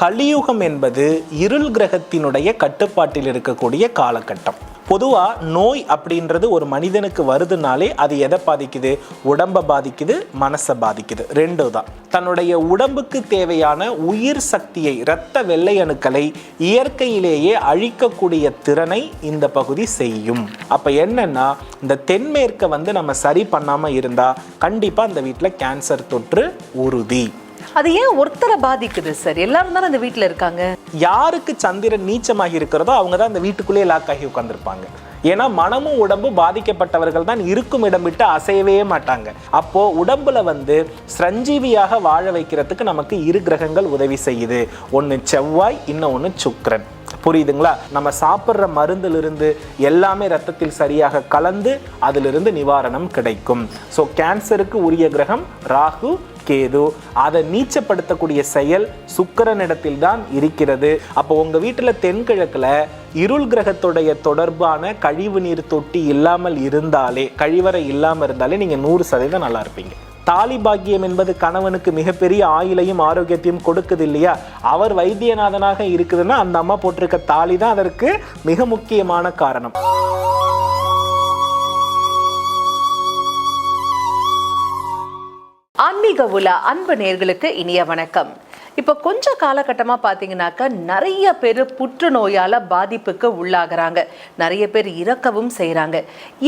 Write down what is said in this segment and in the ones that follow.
கலியுகம் என்பது இருள் கிரகத்தினுடைய கட்டுப்பாட்டில் இருக்கக்கூடிய காலகட்டம். பொதுவா நோய் அப்படின்றது ஒரு மனிதனுக்கு வருதுனாலே அது எதை பாதிக்குது? உடம்பை பாதிக்குது மனசை பாதிக்குது. ரெண்டு தான் தன்னுடைய உடம்புக்கு தேவையான உயிர் சக்தியை இரத்த வெள்ளை அணுக்களை இயற்கையிலேயே அழிக்கக்கூடிய திறனை இந்த பகுதி செய்யும். அப்ப என்னன்னா இந்த தென்மேற்கை வந்து நம்ம சரி பண்ணாம இருந்தா கண்டிப்பா அந்த வீட்டில் கேன்சர் தொற்று உறுதி. அது ஏன் ஒருத்தரை பாதிக்குது சார்? எல்லாரும் தானே அந்த வீட்டில் இருக்காங்க. யாருக்கு சந்திரன் நீச்சமாகி இருக்கிறதோ அவங்க தான் அந்த வீட்டுக்குள்ளேயே லாக் ஆகி உட்காந்துருப்பாங்க ஏன்னா மனமும் உடம்பு பாதிக்கப்பட்டவர்கள் தான் இருக்கும் இடம் விட்டு அசையவே மாட்டாங்க. அப்போ உடம்புல வந்து சஞ்சீவியாக வாழ வைக்கிறதுக்கு நமக்கு இரு கிரகங்கள் உதவி செய்யுது. ஒன்று செவ்வாய் இன்னும் சுக்கரன். புரியுதுங்களா? நம்ம சாப்பிட்ற மருந்திலிருந்து எல்லாமே ரத்தத்தில் சரியாக கலந்து அதிலிருந்து நிவாரணம் கிடைக்கும். ஸோ கேன்சருக்கு உரிய கிரகம் ராகு கேது அதை நீச்சப்படுத்தக்கூடிய செயல் சுக்கரனிடத்தில் தான் இருக்கிறது. அப்போ உங்க வீட்டில் தென்கிழக்கில் இருள் கிரகத்துடைய தொடர்பான கழிவு நீர் தொட்டி இல்லாமல் இருந்தாலே கழிவறை இல்லாமல் இருந்தாலே நீங்க நூறு சதவீதம் நல்லா இருப்பீங்க. தாலி பாக்கியம் என்பது கணவனுக்கு மிகப்பெரிய ஆயுளையும் ஆரோக்கியத்தையும் கொடுக்குது இல்லையா? அவர் வைத்தியநாதனாக இருக்குதுன்னா அந்த அம்மா போட்டிருக்க தாலி தான் அதற்கு மிக முக்கியமான காரணம். ஆன்மீக உலா அன்பு நேர்களுக்கு இனிய வணக்கம். இப்போ கொஞ்ச காலகட்டமாக பார்த்தீங்கன்னாக்கா நிறைய பேர் புற்றுநோயால் பாதிப்புக்கு உள்ளாகிறாங்க. நிறைய பேர் இறக்கவும் செய்கிறாங்க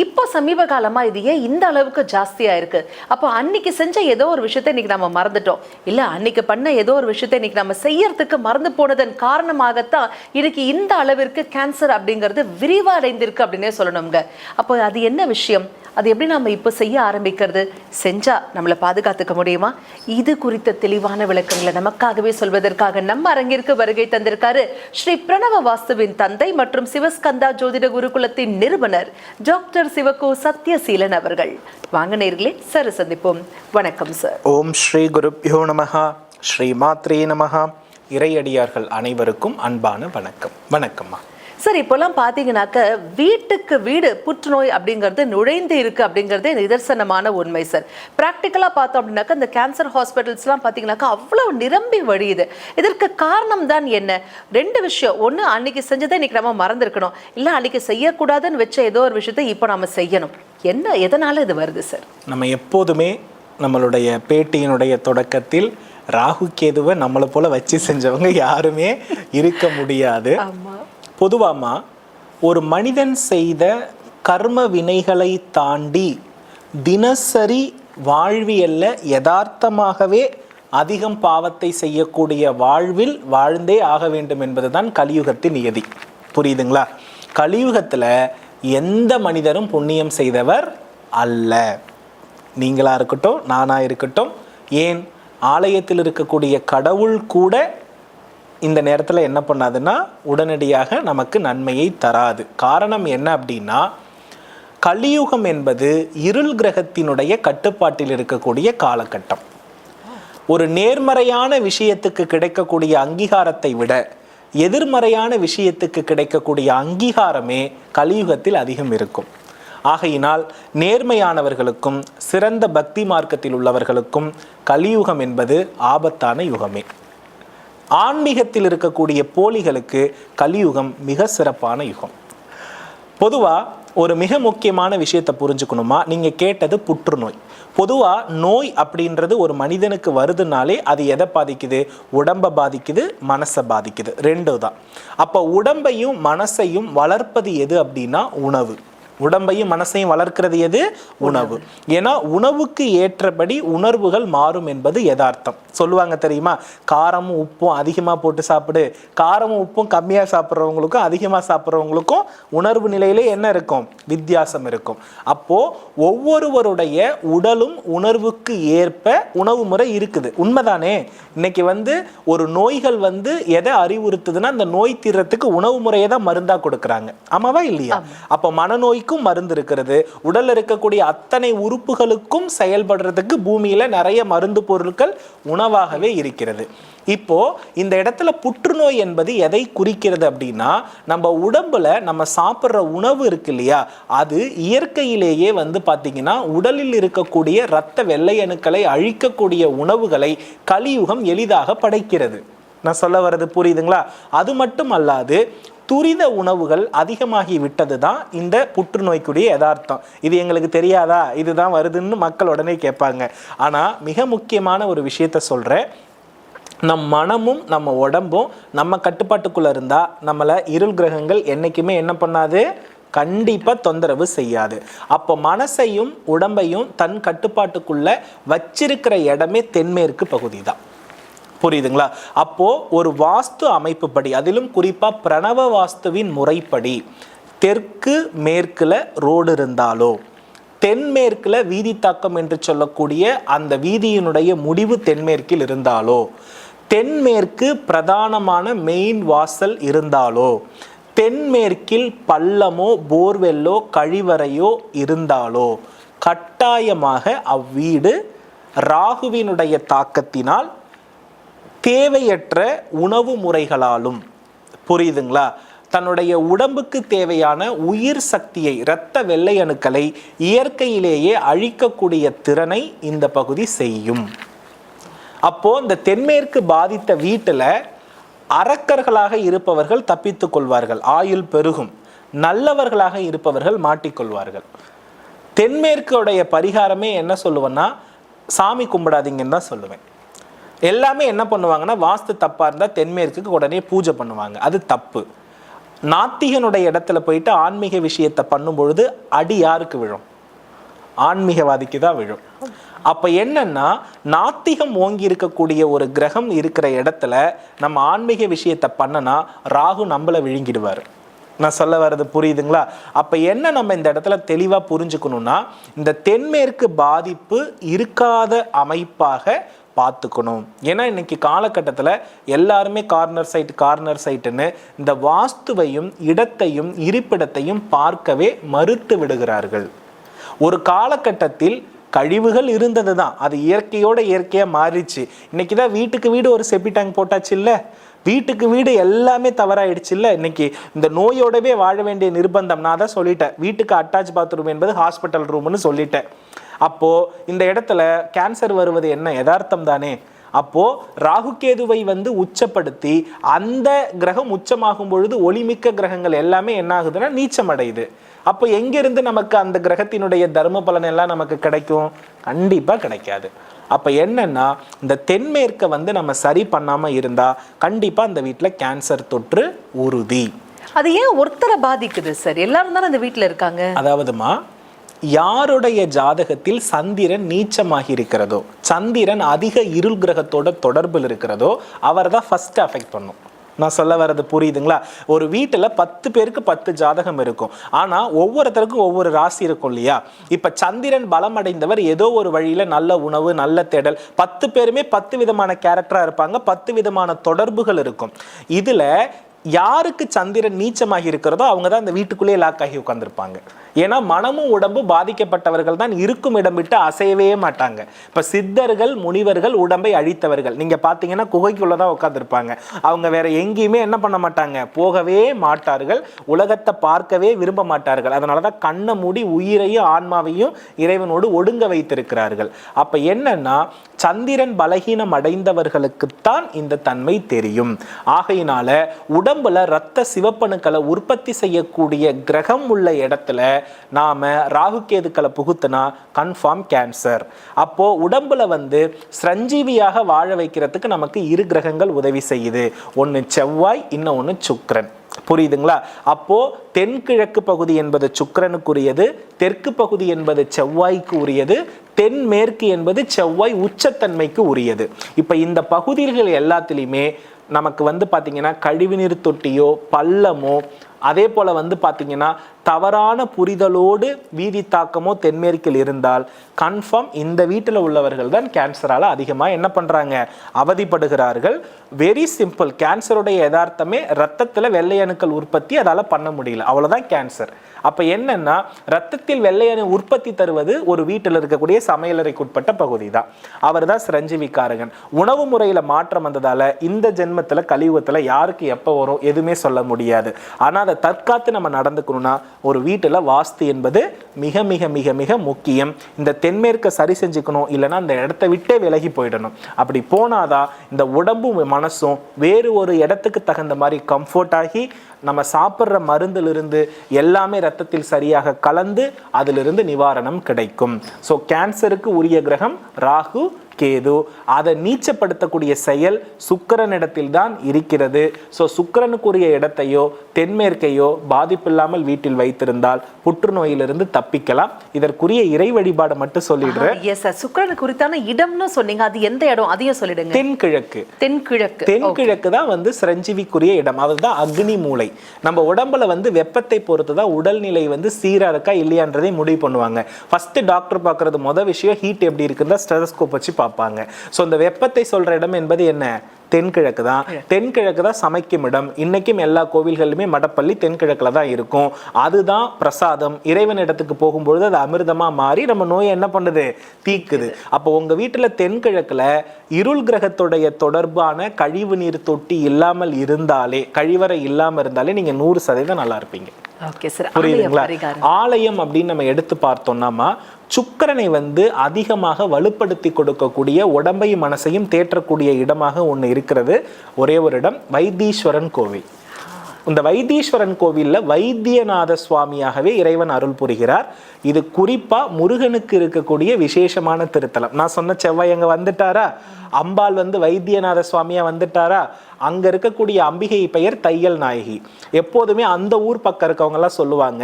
இப்போ சமீப காலமாக இது ஏன் இந்த அளவுக்கு ஜாஸ்தியாக இருக்குது அப்போ அன்னைக்கு செஞ்ச ஏதோ ஒரு விஷயத்தை இன்னைக்கு நம்ம மறந்துட்டோம். இல்லை அன்னைக்கு பண்ண ஏதோ ஒரு விஷயத்தை இன்னைக்கு நம்ம செய்யறதுக்கு மறந்து போனதன் காரணமாகத்தான் இன்னைக்கு இந்த அளவிற்கு கேன்சர் அப்படிங்கிறது விரிவடைந்திருக்கு அப்படின்னே சொல்லணுங்க அப்போ அது என்ன விஷயம்? அது எப்படி நம்ம இப்போ செய்ய ஆரம்பிக்கிறது? செஞ்சால் நம்மளை பாதுகாத்துக்க முடியுமா? இது குறித்த தெளிவான விளக்கங்களை நமக்காகவே சொல்வதற்காக நம்ம அரங்கிற்கு வருகை தந்திருக்காரு ஸ்ரீ பிரணவ வாஸ்துவின் தந்தை மற்றும் சிவஸ்கந்தா ஜோதிட குருகுலத்தின் நிறுவனர் டாக்டர் சிவகோ சத்யசீலன் அவர்கள். வாங்க நேர்களே சார் சந்திப்போம். வணக்கம் சார். ஓம் ஸ்ரீ குருப்யோ நமஹா. ஸ்ரீ மாத்ரே நமகா இறையடியார்கள் அனைவருக்கும் அன்பான வணக்கம். வணக்கம்மா. சார் இப்போல்லாம் பார்த்தீங்கன்னாக்க வீட்டுக்கு வீடு புற்றுநோய் அப்படிங்கிறது நுழைந்து இருக்கு அப்படிங்கிறதே நிதர்சனமான உண்மை சார். ப்ராக்டிக்கலாக பார்த்தோம் அப்படின்னாக்கா இந்த கேன்சர் ஹாஸ்பிட்டல்ஸ்லாம் பார்த்தீங்கன்னாக்கா அவ்வளோ நிரம்பி வழியுது. இதற்கு காரணம் தான் என்ன? ரெண்டு விஷயம். ஒன்று அன்னைக்கு செஞ்சதை இன்னைக்கு நம்ம மறந்துருக்கணும். இல்லை அன்னைக்கு செய்யக்கூடாதுன்னு வச்ச ஏதோ ஒரு விஷயத்தை இப்போ நம்ம செய்யணும். என்ன எதனால இது வருது சார்? நம்ம எப்போதுமே நம்மளுடைய பேட்டியினுடைய தொடக்கத்தில் ராகு கேதுவை நம்மளை போல வச்சு செஞ்சவங்க யாருமே இருக்க முடியாது. ஆமா. பொதுவாமா ஒரு மனிதன் செய்த கர்ம வினைகளை தாண்டி தினசரி வாழ்வியல்ல யதார்த்தமாகவே அதிகம் பாவத்தை செய்யக்கூடிய வாழ்வில் வாழ்ந்தே ஆக வேண்டும் என்பதுதான் கலியுகத்தின் நியதி. புரியுதுங்களா? கலியுகத்தில் எந்த மனிதரும் புண்ணியம் செய்தவர் அல்ல. நீங்களாக இருக்கட்டும் நானாக இருக்கட்டும் ஏன்? ஆலயத்தில் இருக்கக்கூடிய கடவுள் கூட இந்த நேரத்தில் என்ன பண்ணாதுன்னா உடனடியாக நமக்கு நன்மையை தராது. காரணம் என்ன அப்படின்னா கலியுகம் என்பது இருள் கிரகத்தினுடைய கட்டுப்பாட்டில் இருக்கக்கூடிய காலகட்டம். ஒரு நேர்மறையான விஷயத்துக்கு கிடைக்கக்கூடிய அங்கீகாரத்தை விட எதிர்மறையான விஷயத்துக்கு கிடைக்கக்கூடிய அங்கீகாரமே கலியுகத்தில் அதிகம் இருக்கும். ஆகையினால் நேர்மையானவர்களுக்கும் சிறந்த பக்தி மார்க்கத்தில் உள்ளவர்களுக்கும் கலியுகம் என்பது ஆபத்தான யுகமே. ஆன்மீகத்தில் இருக்கக்கூடிய போலிகளுக்கு கலியுகம் மிக சிறப்பான யுகம். பொதுவாக ஒரு மிக முக்கியமான விஷயத்தை புரிஞ்சுக்கணுமா? நீங்கள் கேட்டது புற்றுநோய். பொதுவாக நோய் அப்படின்றது ஒரு மனிதனுக்கு வருதுனாலே அது எதை பாதிக்குது? உடம்பை பாதிக்குது மனசை பாதிக்குது. ரெண்டு தான் அப்போ உடம்பையும் மனசையும் வளர்ப்பது எது அப்படின்னா உணவு. உடம்பையும் மனசையும் வளர்க்கிறது எது? உணவு. ஏன்னா உணவுக்கு ஏற்றபடி உணர்வுகள் மாறும் என்பது யதார்த்தம். சொல்லுவாங்க தெரியுமா? காரமும் உப்பும் அதிகமாக போட்டு சாப்பிடு. காரமும் உப்பும் கம்மியாக சாப்பிட்றவங்களுக்கும் அதிகமாக சாப்பிட்றவங்களுக்கும் உணர்வு நிலையிலே என்ன இருக்கும்? வித்தியாசம் இருக்கும். அப்போ ஒவ்வொருவருடைய உடலும் உணர்வுக்கு ஏற்ப உணவு முறை இருக்குது. உண்மைதானே? இன்னைக்கு வந்து ஒரு நோய்கள் வந்து எதை அறிவுறுத்துதுன்னா அந்த நோய் தீர்றதுக்கு உணவு முறையை தான் மருந்தா கொடுக்குறாங்க. ஆமாவா இல்லையா? அப்போ எல்லாத்துக்கும் மருந்து இருக்கிறது. உடல்ல இருக்கக்கூடிய அத்தனை உறுப்புகளுக்கும் செயல்படுறதுக்கு பூமியில நிறைய மருந்து பொருட்கள் உணவாகவே இருக்கிறது. இப்போ இந்த இடத்துல புற்றுநோய் என்பது எதை குறிக்கிறது அப்படின்னா நம்ம உடம்புல நம்ம சாப்பிட்ற உணவு இருக்கு இல்லையா? அது இயற்கையிலேயே வந்து பார்த்தீங்கன்னா உடலில் இருக்கக்கூடிய இரத்த வெள்ளை அணுக்களை அழிக்கக்கூடிய உணவுகளை கலியுகம் எளிதாக படைக்கிறது. நான் சொல்ல வர்றது புரியுதுங்களா? அது மட்டும் அல்லாது துரித உணவுகள் அதிகமாகி விட்டது தான் இந்த புற்றுநோய்க்குரிய யதார்த்தம். இது எங்களுக்கு தெரியாதா? இதுதான் வருதுன்னு மக்கள் உடனே கேட்பாங்க. ஆனால் மிக முக்கியமான ஒரு விஷயத்த சொல்கிறேன் நம் மனமும் நம்ம உடம்பும் நம்ம கட்டுப்பாட்டுக்குள்ளே இருந்தால் நம்மளை இருள் கிரகங்கள் என்றைக்குமே என்ன பண்ணாது? கண்டிப்பாக தொந்தரவு செய்யாது. அப்போ மனசையும் உடம்பையும் தன் கட்டுப்பாட்டுக்குள்ளே வச்சிருக்கிற இடமே தென்மேற்கு பகுதி தான். புரியுதுங்களா? அப்போ ஒரு வாஸ்து அமைப்புப்படி அதிலும் குறிப்பா பிரணவ வாஸ்துவின் முறைப்படி தெற்கு மேற்குல ரோடு இருந்தாலோ தென்மேற்குல வீதி தாக்கம் என்று சொல்லக்கூடிய அந்த வீதியினுடைய முடிவு தென்மேற்கில் இருந்தாலோ தென்மேற்கு பிரதானமான மெயின் வாசல் இருந்தாலோ தென்மேற்கில் பள்ளமோ போர்வெல்லோ கழிவறையோ இருந்தாலோ கட்டாயமாக அவ்வீடு ராகுவினுடைய தாக்கத்தினால் தேவையற்ற உணவு முறைகளாலும். புரியுதுங்களா? தன்னுடைய உடம்புக்கு தேவையான உயிர் சக்தியை இரத்த வெள்ளை அணுக்களை இயற்கையிலேயே அழிக்கக்கூடிய திறனை இந்த பகுதி செய்யும். அப்போ இந்த தென்மேற்கு பாதித்த வீட்டில் அரக்கர்களாக இருப்பவர்கள் தப்பித்துக் கொள்வார்கள். ஆயுள் பெருகும். நல்லவர்களாக இருப்பவர்கள் மாட்டிக்கொள்வார்கள் தென்மேற்குடைய பரிகாரமே என்ன சொல்லுவேன்னா சாமி கும்பிடாதீங்கன்னு தான் சொல்லுவேன். எல்லாமே என்ன பண்ணுவாங்கன்னா வாஸ்து தப்பாக இருந்தால் தென்மேற்குக்கு உடனே பூஜை பண்ணுவாங்க. அது தப்பு. நாத்திகனுடைய இடத்துல போயிட்டு ஆன்மீக விஷயத்தை பண்ணும் பொழுது அடி யாருக்கு விழும்? ஆன்மீகவாதிக்கு தான் விழும். அப்ப என்னன்னா நாத்திகம் ஓங்கி இருக்கக்கூடிய ஒரு கிரகம் இருக்கிற இடத்துல நம்ம ஆன்மீக விஷயத்தை பண்ணனா ராகு நம்மளை விழுங்கிடுவார். நான் சொல்ல வர்றது புரியுதுங்களா? அப்ப என்ன நம்ம இந்த இடத்துல தெளிவா புரிஞ்சுக்கணும்னா இந்த தென்மேற்கு பாதிப்பு இருக்காத அமைப்பாக பார்த்துக்கணும். ஏன்னா இன்னைக்கு காலகட்டத்தில் எல்லாருமே கார்னர் சைட் கார்னர் சைட்டுன்னு இந்த வாஸ்துவையும் இடத்தையும் இருப்பிடத்தையும் பார்க்கவே மறுத்து விடுகிறார்கள். ஒரு காலகட்டத்தில் கழிவுகள் இருந்தது தான் அது இயற்கையோட இயற்கையாக மாறிச்சு இன்னைக்கு தான் வீட்டுக்கு வீடு ஒரு செப்பி டேங்க் போட்டாச்சு இல்லை? வீட்டுக்கு வீடு எல்லாமே தவறாயிடுச்சு இல்லை இன்னைக்கு இந்த நோயோடவே வாழ வேண்டிய நிர்பந்தம். நான் தான் சொல்லிட்டேன். வீட்டுக்கு அட்டாச் பாத்ரூம் என்பது ஹாஸ்பிட்டல் ரூம்னு சொல்லிட்டேன். அப்போது இந்த இடத்துல கேன்சர் வருவது என்ன? யதார்த்தம் தானே. அப்போ ராகுகேதுவை வந்து உச்சப்படுத்தி அந்த கிரகம் உச்சமாகும் பொழுது ஒளிமிக்க கிரகங்கள் எல்லாமே என்ன ஆகுதுன்னா நீச்சம் அடையுது அப்போ எங்கிருந்து நமக்கு அந்த கிரகத்தினுடைய தர்ம பலன் எல்லாம் நமக்கு கிடைக்கும்? கண்டிப்பாக கிடைக்காது. அப்ப என்னன்னா இந்த தென்மேற்க வந்து நம்ம சரி பண்ணாம இருந்தா கண்டிப்பா அந்த வீட்ல கேன்சர் தொற்று உறுதி. அது ஏன் ஒருத்தரை பாதிக்குது சார் எல்லாரும் தானே அந்த வீட்ல இருக்காங்க? அதாவதுமா யாருடைய ஜாதகத்தில் சந்திரன் நீச்சமாகி இருக்கிறதோ சந்திரன் அதிக இருள் கிரகத்தோட தொடர்பில் இருக்கிறதோ அவர் தான் ஃபர்ஸ்ட் அஃபெக்ட் பண்ணும். நான் சொல்ல வர்றது புரியுதுங்களா? ஒரு வீட்டில் பத்து பேருக்கு பத்து ஜாதகம் இருக்கும். ஆனால் ஒவ்வொருத்தருக்கும் ஒவ்வொரு ராசி இருக்கும் இல்லையா? இப்போ சந்திரன் பலம் அடைந்தவர் ஏதோ ஒரு வழியில் நல்ல உணவு நல்ல தேடல். பத்து பேருமே பத்து விதமான கேரக்டராக இருப்பாங்க. பத்து விதமான தொடர்புகள் இருக்கும். இதில் யாருக்கு சந்திரன் நீச்சமாகி இருக்கிறதோ அவங்க தான் அந்த வீட்டுக்குள்ளேயே லாக் ஆகி உட்காந்துருப்பாங்க ஏன்னா மனமும் உடம்பு பாதிக்கப்பட்டவர்கள் தான் இருக்கும் இடம் விட்டு அசையவே மாட்டாங்க. இப்போ சித்தர்கள் முனிவர்கள் உடம்பை அழித்தவர்கள். நீங்க பார்த்தீங்கன்னா குகைக்குள்ளே தான் உட்காந்துருப்பாங்க அவங்க வேற எங்கேயுமே என்ன பண்ண மாட்டாங்க. போகவே மாட்டார்கள். உலகத்தை பார்க்கவே விரும்ப மாட்டார்கள். அதனாலதான் கண்ணை மூடி உயிரையும் ஆன்மாவையும் இறைவனோடு ஒடுங்க வைத்திருக்கிறார்கள். அப்ப என்னன்னா சந்திரன் பலகீனம் அடைந்தவர்களுக்குத்தான் இந்த தன்மை தெரியும். ஆகையினால உடம்புல ரத்த சிவப்பணுக்களை உற்பத்தி செய்யக்கூடிய கிரகம் உள்ள இடத்துல நாம் ராகுகேதுக்களை புகுத்துனா கன்ஃபார்ம் கேன்சர் அப்போது உடம்புல வந்து சஞ்சீவியாக வாழ வைக்கிறதுக்கு நமக்கு இரு கிரகங்கள் உதவி செய்யுது. ஒன்று செவ்வாய் இன்னொன்று சுக்ரன் புரியுதுங்களா? அப்போ தென்கிழக்கு பகுதி என்பது சுக்கரனுக்குரியது தெற்கு பகுதி என்பது செவ்வாய்க்கு உரியது தென்மேற்கு என்பது செவ்வாய் உச்சத்தன்மைக்கு உரியது. இப்போ இந்த பகுதிகள் எல்லாத்துலேயுமே நமக்கு வந்து பார்த்திங்கன்னா கழிவுநீர் தொட்டியோ பள்ளமோ அதே போல் வந்து பார்த்தீங்கன்னா தவறான புரிதலோடு வீதி தாக்கமோ தென்மேற்கில் இருந்தால் கன்ஃபார்ம் இந்த வீட்டில் உள்ளவர்கள் தான் கேன்சரால் அதிகமாக என்ன பண்ணுறாங்க அவதிப்படுகிறார்கள். வெரி சிம்பிள் கேன்சருடைய யதார்த்தமே ரத்தத்தில் வெள்ளையணுக்கள் உற்பத்தி அதால் பண்ண முடியல. அவ்வளோதான் கேன்சர் அப்போ என்னென்னா ரத்தத்தில் வெள்ளையணு உற்பத்தி தருவது ஒரு வீட்டில் இருக்கக்கூடிய சமையலறைக்குட்பட்ட பகுதி தான் அவர் தான் சிரஞ்சீவிக்காரகன். உணவு முறையில் மாற்றம் வந்ததால் இந்த ஜென்மத்தில் கழிவுகத்தில் யாருக்கு எப்போ வரும் எதுவுமே சொல்ல முடியாது. ஆனால் அதை தற்காத்து நம்ம நடந்துக்கணும்னா ஒரு வீட்டில் வாஸ்து என்பது மிக மிக மிக மிக முக்கியம். இந்த தென்மேற்கை சரி செஞ்சுக்கணும் இல்லைன்னா அந்த இடத்த விட்டே விலகி போயிடணும். அப்படி போனாதான் இந்த உடம்பும் மனசும் வேறு ஒரு இடத்துக்கு தகுந்த மாதிரி கம்ஃபர்ட் ஆகி நம்ம சாப்பிட்ற மருந்திலிருந்து எல்லாமே ரத்தத்தில் சரியாக கலந்து அதிலிருந்து நிவாரணம் கிடைக்கும். ஸோ கேன்சருக்கு உரிய கிரகம் ராகு கேது. அதை நீச்சப்படுத்தக்கூடிய செயல் சுக்கிரனிடத்தில் தான் இருக்கிறது. ஸோ சுக்கிரனுக்குரிய இடத்தையோ தென்மேற்கையோ பாதிப்பில்லாமல் வீட்டில் வைத்திருந்தால் புற்றுநோயிலிருந்து தப்பிக்கலாம். இதற்குரிய இறை வழிபாடு மட்டும் சொல்லிடுறேன். எஸ் சுக்கிரன் குறித்தான இடம்னு சொன்னீங்க. அது எந்த இடம்? அதையும் சொல்லிடுங்க. தென்கிழக்கு. தென்கிழக்கு. தென்கிழக்கு தான் வந்து சிரஞ்சீவிக்குரிய இடம். அதுதான் அக்னி மூலை நம்ம உடம்புல வந்து வெப்பத்தை பொறுத்து தான் உடல்நிலை வந்து சீராக இருக்கா இல்லையான்றதை முடிவு பண்ணுவாங்க. ஃபஸ்ட்டு டாக்டர் பார்க்குறது மொதல் விஷயம் ஹீட் எப்படி இருக்குன்னா ஸ்டெதஸ்கோப் வச்சு பார்ப்பாங்க. ஸோ இந்த வெப்பத்தை சொல்ற இடம் என்பது என்ன? தென்கிழக்கு தான். தென்கிழக்கு தான் சமைக்கும் இடம். இன்னைக்கும் எல்லா கோவில்களிலுமே மடப்பள்ளி தென்கிழக்குல தான் இருக்கும். அதுதான் பிரசாதம். இறைவன் இடத்துக்கு போகும்பொழுது அது அமிர்தமா மாறி நம்ம நோயை என்ன பண்ணுது? தீக்குது. அப்போ உங்க வீட்டுல தென்கிழக்குல இருள் கிரகத்துடைய தொடர்பான கழிவு நீர் தொட்டி இல்லாமல் இருந்தாலே கழிவறை இல்லாம இருந்தாலே நீங்க நூறு சதவீதம் நல்லா இருப்பீங்க. புரியுதுங்களா? ஆலயம் அப்படின்னு நம்ம எடுத்து பார்த்தோம்னாமா சுக்கிரனை வந்து அதிகமாக வலுப்படுத்தி கொடுக்கக்கூடிய உடம்பையும் மனசையும் தேற்றக்கூடிய இடமாக ஒன்று இருக்கிறது. ஒரே ஒரு இடம் வைத்தீஸ்வரன் கோவில். இந்த வைத்தீஸ்வரன் கோவில்ல வைத்தியநாத சுவாமியாகவே இறைவன் அருள் புரிகிறார். இது குறிப்பா முருகனுக்கு இருக்கக்கூடிய விசேஷமான திருத்தலம். நான் சொன்ன செவ்வாய் அங்க வந்துட்டாரா? அம்பாள் வந்து வைத்தியநாத சுவாமியா வந்துட்டாரா? அங்க இருக்கக்கூடிய அம்பிகை பெயர் தையல் நாயகி. எப்போதுமே அந்த ஊர் பக்கம் இருக்கவங்க எல்லாம் சொல்லுவாங்க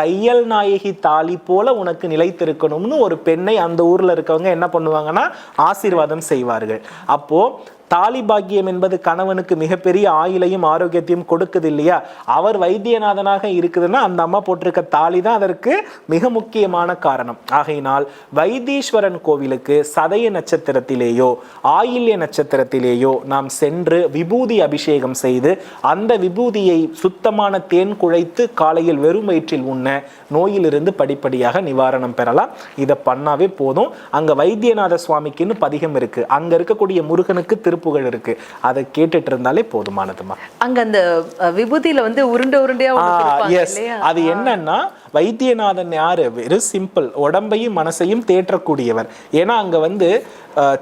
தையல் நாயகி தாலி போல உனக்கு நிலைத்திருக்கணும்னு ஒரு பெண்ணை அந்த ஊர்ல இருக்கவங்க என்ன பண்ணுவாங்கன்னா ஆசீர்வாதம் செய்வார்கள். அப்போ தாலி பாக்கியம் என்பது கணவனுக்கு மிகப்பெரிய ஆயிலையும் ஆரோக்கியத்தையும் கொடுக்குது இல்லையா? அவர் வைத்தியநாதனாக இருக்குதுன்னா அந்த அம்மா போட்டிருக்க தாலி தான் அதற்கு மிக முக்கியமான காரணம். ஆகையினால் வைத்தீஸ்வரன் கோவிலுக்கு சதய நட்சத்திரத்திலேயோ ஆயில்ய நட்சத்திரத்திலேயோ நாம் சென்று விபூதி அபிஷேகம் செய்து அந்த விபூதியை சுத்தமான தேன் குழைத்து காலையில் வெறும் வயிற்றில் உண்ண நோயிலிருந்து படிப்படியாக நிவாரணம் பெறலாம். இதை பண்ணாவே போதும். அங்க வைத்தியநாத சுவாமிக்குன்னு பதிகம் இருக்கு. அங்க இருக்கக்கூடிய முருகனுக்கு திருப்புகழ் இருக்கு. அதை கேட்டுட்டு இருந்தாலே போதுமானதுமா. அங்க அந்த விபூதியில வந்து உருண்டை உருண்டையா அது என்னன்னா வைத்தியநாதன் யார்? வெறும் சிம்பிள் உடம்பையும் மனசையும் தேற்றக்கூடியவர். ஏன்னா அங்கே வந்து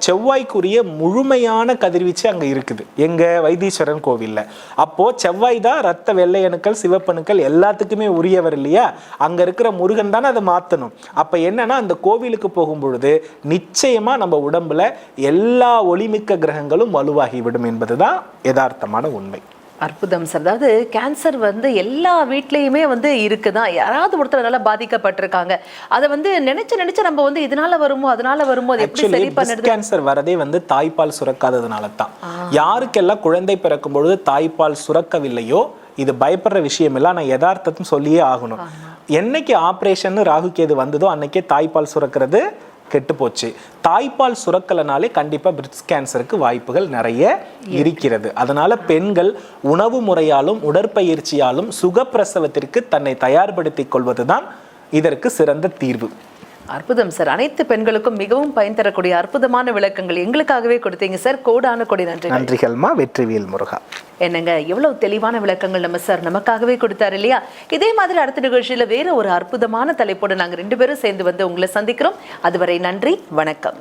செவ்வாய்க்குரிய முழுமையான கதிர்வீச்சு அங்கே இருக்குது. எங்கள் வைத்தீஸ்வரன் கோவிலில். அப்போது செவ்வாய் தான் ரத்த வெள்ளையணுக்கள் சிவப்பணுக்கள் எல்லாத்துக்குமே உரியவர் இல்லையா? அங்கே இருக்கிற முருகன் தானே அதை மாற்றணும் அப்போ என்னென்னா அந்த கோவிலுக்கு போகும் பொழுது நிச்சயமாக நம்ம உடம்பில் எல்லா ஒளிமிக்க கிரகங்களும் வலுவாகிவிடும் என்பதுதான் யதார்த்தமான உண்மை. அற்புதம் சார். அதாவது கேன்சர் வந்து எல்லா வீட்லயுமே வந்து இருக்குதான் யாராவது ஒருத்தர் பாதிக்கப்பட்டிருக்காங்க. அதை வந்து நினைச்சு நினைச்சு நம்ம வந்து இதனால வருமோ அதனால வருமோ எப்படி சரி பண்ணுறது? கேன்சர் வரதே வந்து தாய்ப்பால் சுரக்காததுனால தான் யாருக்கெல்லாம் குழந்தை பிறக்கும் பொழுது தாய்ப்பால் சுரக்கவில்லையோ இது பயப்படுற விஷயம் இல்லை நான் யதார்த்தத்தும் சொல்லியே ஆகணும். என்னைக்கு ஆப்ரேஷன் ராகு கேது வந்ததோ அன்னைக்கே தாய்ப்பால் சுரக்கிறது கெட்டு போச்சு தாய்ப்பால் சுரக்கலனாலே கண்டிப்பாக பிரிட்ஸ் கேன்சருக்கு வாய்ப்புகள் நிறைய இருக்கிறது. அதனால பெண்கள் உணவு முறையாலும் உடற்பயிற்சியாலும் சுகப்பிரசவத்திற்கு தன்னை தயார்படுத்திக் கொள்வதுதான் இதற்கு சிறந்த தீர்வு. அற்புதம் சார். அனைத்து பெண்களுக்கும் மிகவும் பயன் தரக்கூடிய அற்புதமான விளக்கங்கள் எங்களுக்காகவே கொடுத்தீங்க சார். கோடான கொடி நன்றி நன்றிகள்மா வெற்றிவேல் முருகா. என்னங்க எவ்வளவு தெளிவான விளக்கங்கள் நம்ம சார் நமக்காகவே கொடுத்தாரு இல்லையா? இதே மாதிரி அடுத்த நிகழ்ச்சியில வேற ஒரு அற்புதமான தலைப்போடு நாங்க ரெண்டு பேரும் சேர்ந்து வந்து உங்களை சந்திக்கிறோம். அதுவரை நன்றி வணக்கம்.